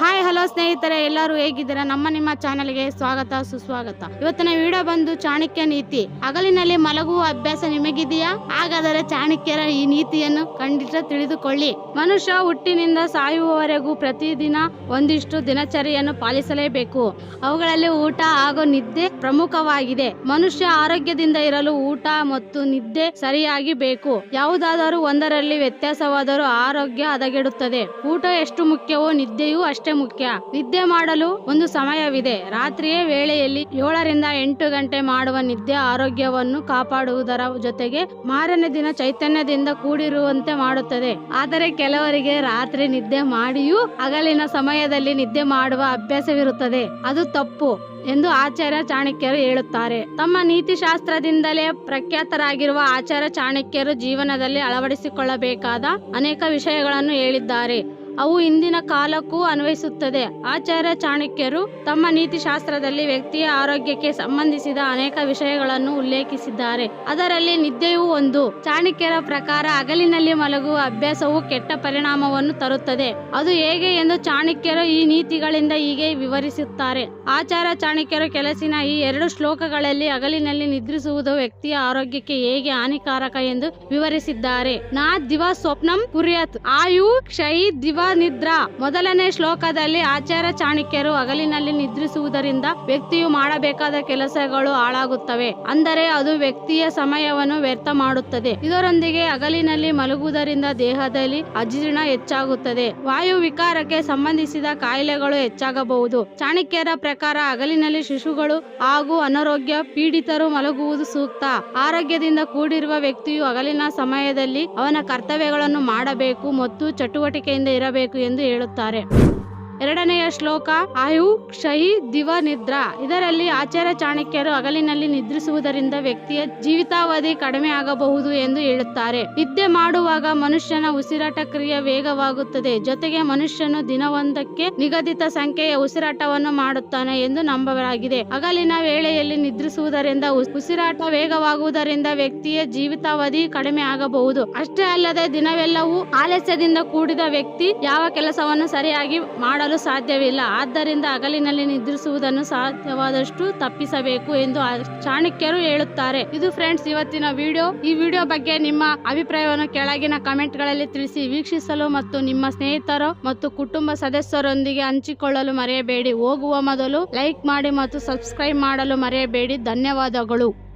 Hi hello ಸ್ನೇಹಿತರೆ, ಎಲ್ಲರೂ ಹೇಗಿದ್ದೀರಾ? ನಮ್ಮ ನಿಮ್ಮ ಚಾನೆಲ್ಗೆ ಸ್ವಾಗತ, ಸುಸ್ವಾಗತ. ಇವತ್ತಿನ ವಿಡಿಯೋ ಬಂದು ಚಾಣಕ್ಯ ನೀತಿ. ಹಗಲಿನಲ್ಲಿ ಮಲಗುವ ಅಭ್ಯಾಸ ನಿಮಗಿದೆಯಾ? ಹಾಗಾದರೆ ಚಾಣಕ್ಯರ ಈ ನೀತಿಯನ್ನು ಖಂಡಿತ ತಿಳಿದುಕೊಳ್ಳಿ. ಮನುಷ್ಯ ಹುಟ್ಟಿನಿಂದ ಸಾಯುವವರೆಗೂ ಪ್ರತಿದಿನ ಒಂದಿಷ್ಟು ದಿನಚರಿಯನ್ನು ಪಾಲಿಸಲೇಬೇಕು. ಅವುಗಳಲ್ಲಿ ಊಟ ಹಾಗೂ ನಿದ್ದೆ ಪ್ರಮುಖವಾಗಿದೆ. ಮನುಷ್ಯ ಆರೋಗ್ಯದಿಂದ ಇರಲು ಊಟ ಮತ್ತು ನಿದ್ದೆ ಸರಿಯಾಗಿ ಬೇಕು. ಯಾವುದಾದರೂ ಒಂದರಲ್ಲಿ ವ್ಯತ್ಯಾಸವಾದರೂ ಆರೋಗ್ಯ ಹದಗೆಡುತ್ತದೆ. ಊಟ ಎಷ್ಟು ಮುಖ್ಯವೋ ನಿದ್ದೆಯೂ ಅಷ್ಟೇ. ಮುಖ್ಯ. ನಿದ್ದೆ ಮಾಡಲು ಒಂದು ಸಮಯವಿದೆ. ರಾತ್ರಿಯೇ ವೇಳೆಯಲ್ಲಿ ಏಳರಿಂದ ಎಂಟು ಗಂಟೆ ಮಾಡುವ ನಿದ್ದೆ ಆರೋಗ್ಯವನ್ನು ಕಾಪಾಡುವುದರ ಜೊತೆಗೆ ಮಾರನೇ ದಿನ ಚೈತನ್ಯದಿಂದ ಕೂಡಿರುವಂತೆ ಮಾಡುತ್ತದೆ. ಆದರೆ ಕೆಲವರಿಗೆ ರಾತ್ರಿ ನಿದ್ದೆ ಮಾಡಿಯೂ ಹಗಲಿನ ಸಮಯದಲ್ಲಿ ನಿದ್ದೆ ಮಾಡುವ ಅಭ್ಯಾಸವಿರುತ್ತದೆ. ಅದು ತಪ್ಪು ಎಂದು ಆಚಾರ್ಯ ಚಾಣಕ್ಯರು ಹೇಳುತ್ತಾರೆ. ತಮ್ಮ ನೀತಿಶಾಸ್ತ್ರದಿಂದಲೇ ಪ್ರಖ್ಯಾತರಾಗಿರುವ ಆಚಾರ್ಯ ಚಾಣಕ್ಯರು ಜೀವನದಲ್ಲಿ ಅಳವಡಿಸಿಕೊಳ್ಳಬೇಕಾದ ಅನೇಕ ವಿಷಯಗಳನ್ನು ಹೇಳಿದ್ದಾರೆ. ಅವು ಇಂದಿನ ಕಾಲಕ್ಕೂ ಅನ್ವಯಿಸುತ್ತದೆ. ಆಚಾರ್ಯ ಚಾಣಕ್ಯರು ತಮ್ಮ ನೀತಿಶಾಸ್ತ್ರದಲ್ಲಿ ವ್ಯಕ್ತಿಯ ಆರೋಗ್ಯಕ್ಕೆ ಸಂಬಂಧಿಸಿದ ಅನೇಕ ವಿಷಯಗಳನ್ನು ಉಲ್ಲೇಖಿಸಿದ್ದಾರೆ. ಅದರಲ್ಲಿ ನಿದ್ದೆಯೂ ಒಂದು. ಚಾಣಕ್ಯರ ಪ್ರಕಾರ ಹಗಲಿನಲ್ಲಿ ಮಲಗುವ ಅಭ್ಯಾಸವು ಕೆಟ್ಟ ಪರಿಣಾಮವನ್ನು ತರುತ್ತದೆ. ಅದು ಹೇಗೆ ಎಂದು ಚಾಣಕ್ಯರು ಈ ನೀತಿಗಳಿಂದ ಹೀಗೆ ವಿವರಿಸುತ್ತಾರೆ. ಆಚಾರ ಚಾಣಕ್ಯರು ಕೆಲಸಿನ ಈ ಎರಡು ಶ್ಲೋಕಗಳಲ್ಲಿ ಹಗಲಿನಲ್ಲಿ ನಿದ್ರಿಸುವುದು ವ್ಯಕ್ತಿಯ ಆರೋಗ್ಯಕ್ಕೆ ಹೇಗೆ ಹಾನಿಕಾರಕ ಎಂದು ವಿವರಿಸಿದ್ದಾರೆ. ನಾ ದಿವ ಸ್ವಪ್ನಂ ಪುರಿಯತ್ ಆಯು ಕ್ಷಯಿ ದಿವ ನಿದ್ರಾ. ಮೊದಲನೇ ಶ್ಲೋಕದಲ್ಲಿ ಆಚಾರ ಚಾಣಕ್ಯರು ಹಗಲಿನಲ್ಲಿ ನಿದ್ರಿಸುವುದರಿಂದ ವ್ಯಕ್ತಿಯು ಮಾಡಬೇಕಾದ ಕೆಲಸಗಳು ಹಾಳಾಗುತ್ತವೆ. ಅಂದರೆ ಅದು ವ್ಯಕ್ತಿಯ ಸಮಯವನ್ನು ವ್ಯರ್ಥ ಮಾಡುತ್ತದೆ. ಇದರೊಂದಿಗೆ ಹಗಲಿನಲ್ಲಿ ಮಲಗುವುದರಿಂದ ದೇಹದಲ್ಲಿ ಅಜೀರ್ಣ ಹೆಚ್ಚಾಗುತ್ತದೆ. ವಾಯು ವಿಕಾರಕ್ಕೆ ಸಂಬಂಧಿಸಿದ ಕಾಯಿಲೆಗಳು ಹೆಚ್ಚಾಗಬಹುದು. ಚಾಣಕ್ಯರ ಪ್ರಕಾರ ಹಗಲಿನಲ್ಲಿ ಶಿಶುಗಳು ಹಾಗೂ ಅನಾರೋಗ್ಯ ಪೀಡಿತರು ಮಲಗುವುದು ಸೂಕ್ತ. ಆರೋಗ್ಯದಿಂದ ಕೂಡಿರುವ ವ್ಯಕ್ತಿಯು ಹಗಲಿನ ಸಮಯದಲ್ಲಿ ಅವನ ಕರ್ತವ್ಯಗಳನ್ನು ಮಾಡಬೇಕು ಮತ್ತು ಚಟುವಟಿಕೆಯಿಂದ ಇರಬೇಕು. ಎಂದು ಹೇಳುತ್ತಾರೆ. ಎರಡನೆಯ ಶ್ಲೋಕ, ಆಯು ಕ್ಷಯಿ ದಿವ ನಿದ್ರಾ ಇದರಲ್ಲಿ ಆಚಾರ್ಯ ಚಾಣಕ್ಯರು ಹಗಲಿನಲ್ಲಿ ನಿದ್ರಿಸುವುದರಿಂದ ವ್ಯಕ್ತಿಯ ಜೀವಿತಾವಧಿ ಕಡಿಮೆ ಆಗಬಹುದು ಎಂದು ಹೇಳುತ್ತಾರೆ. ನಿದ್ದೆ ಮಾಡುವಾಗ ಮನುಷ್ಯನ ಉಸಿರಾಟ ಕ್ರಿಯೆ ವೇಗವಾಗುತ್ತದೆ. ಜೊತೆಗೆ ಮನುಷ್ಯನು ದಿನವೊಂದಕ್ಕೆ ನಿಗದಿತ ಸಂಖ್ಯೆಯ ಉಸಿರಾಟವನ್ನು ಮಾಡುತ್ತಾನೆ ಎಂದು ನಂಬಲಾಗಿದೆ. ಹಗಲಿನ ವೇಳೆಯಲ್ಲಿ ನಿದ್ರಿಸುವುದರಿಂದ ಉಸ್- ಉಸಿರಾಟ ವೇಗವಾಗುವುದರಿಂದ ವ್ಯಕ್ತಿಯ ಜೀವಿತಾವಧಿ ಕಡಿಮೆ ಆಗಬಹುದು. ಅಷ್ಟೇ ಅಲ್ಲದೆ ದಿನವೆಲ್ಲವೂ ಆಲಸ್ಯದಿಂದ ಕೂಡಿದ ವ್ಯಕ್ತಿ ಯಾವ ಕೆಲಸವನ್ನು ಸರಿಯಾಗಿ ಮಾಡಲು ಸಾಧ್ಯವಿಲ್ಲ. ಆದ್ದರಿಂದ ಹಗಲಿನಲ್ಲಿ ನಿದ್ರಿಸುವುದನ್ನು ಸಾಧ್ಯವಾದಷ್ಟು ತಪ್ಪಿಸಬೇಕು ಎಂದು ಚಾಣಕ್ಯರು ಹೇಳುತ್ತಾರೆ. ಇದು ಫ್ರೆಂಡ್ಸ್, ಇವತ್ತಿನ ವಿಡಿಯೋ. ಈ ವಿಡಿಯೋ ಬಗ್ಗೆ ನಿಮ್ಮ ಅಭಿಪ್ರಾಯವನ್ನು ಕೆಳಗಿನ ಕಮೆಂಟ್ಗಳಲ್ಲಿ ತಿಳಿಸಿ. ವೀಕ್ಷಿಸಲು ಮತ್ತು ನಿಮ್ಮ ಸ್ನೇಹಿತರು ಮತ್ತು ಕುಟುಂಬ ಸದಸ್ಯರೊಂದಿಗೆ ಹಂಚಿಕೊಳ್ಳಲು ಮರೆಯಬೇಡಿ. ಹೋಗುವ ಮೊದಲು ಲೈಕ್ ಮಾಡಿ ಮತ್ತು ಸಬ್ಸ್ಕ್ರೈಬ್ ಮಾಡಲು ಮರೆಯಬೇಡಿ. ಧನ್ಯವಾದಗಳು.